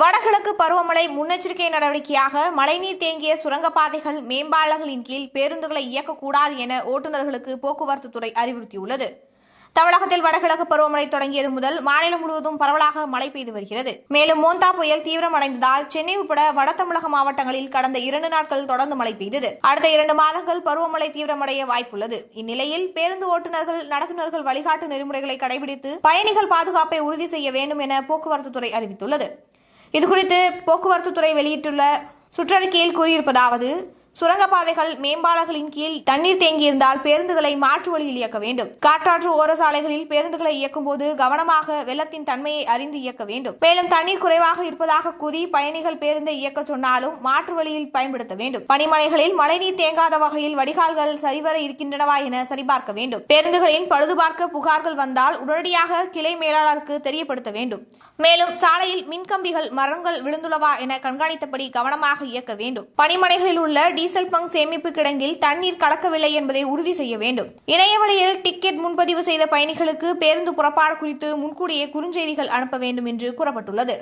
வடகிழக்கு பருவமழை முன்னெச்சரிக்கை நடவடிக்கையாக மழைநீர் தேங்கிய சுரங்கப்பாதைகள் மேம்பாலங்களின் கீழ் பேருந்துகளை இயக்கக்கூடாது என ஓட்டுநர்களுக்கு போக்குவரத்து துறை அறிவுறுத்தியுள்ளது. தமிழகத்தில் வடகிழக்கு பருவமழை தொடங்கியது முதல் மாநிலம் முழுவதும் பரவலாக மழை பெய்து வருகிறது. மேலும் மோந்தா புயல் தீவிரமடைந்ததால் சென்னை உட்பட வட தமிழக மாவட்டங்களில் கடந்த இரண்டு நாட்கள் தொடர்ந்து மழை பெய்தது. அடுத்த இரண்டு மாதங்கள் பருவமழை தீவிரமடைய வாய்ப்புள்ளது. இந்நிலையில் பேருந்து ஓட்டுநர்கள் நடத்துனர்கள் வழிகாட்டு நெறிமுறைகளை கடைபிடித்து பயணிகள் பாதுகாப்பை உறுதி செய்ய வேண்டும் என போக்குவரத்து துறை அறிவித்துள்ளது. இதுகுறித்து போக்குவரத்து துறை வெளியிட்டுள்ள சுற்றறிக்கையில் கூறியிருப்பதாவது சுரங்கப்பாதைகள் மேம்பாலங்களின் கீழ் தண்ணீர் தேங்கியிருந்தால் பேருந்துகளை மாற்று வழியில் இயக்க வேண்டும். காற்றாற்று ஓர சாலைகளில் பேருந்துகளை இயக்கும் போது கவனமாக வெள்ளத்தின் தன்மையை அறிந்து இயக்க வேண்டும். மேலும் தண்ணீர் குறைவாக இருப்பதாக கூறி பயணிகள் பேருந்தை இயக்க சொன்னாலும் மாற்று வழியில் பயன்படுத்த வேண்டும். பனிமலைகளில் மழைநீர் தேங்காத வகையில் வடிகால்கள் சரிவர இருக்கின்றனவா என சரிபார்க்க வேண்டும். பேருந்துகளின் பழுதுபார்க்க புகார்கள் வந்தால் உடனடியாக கிளை மேலாளருக்கு தெரியப்படுத்த வேண்டும். மேலும் சாலையில் மின்கம்பிகள் மரங்கள் விழுந்துள்ளவா என கண்காணித்தபடி கவனமாக இயக்க வேண்டும். பனிமனைகளில் உள்ள டீசல் பங்க் சேமிப்பு கிடங்கில் தண்ணீர் கலக்கவில்லை என்பதை உறுதி செய்ய வேண்டும். இணைய வழியில் டிக்கெட் முன்பதிவு செய்த பயணிகளுக்கு பேருந்து புறப்பாடு குறித்து முன்கூடியே குறுஞ்செய்திகள் அனுப்ப வேண்டும் என்று கூறப்பட்டுள்ளது.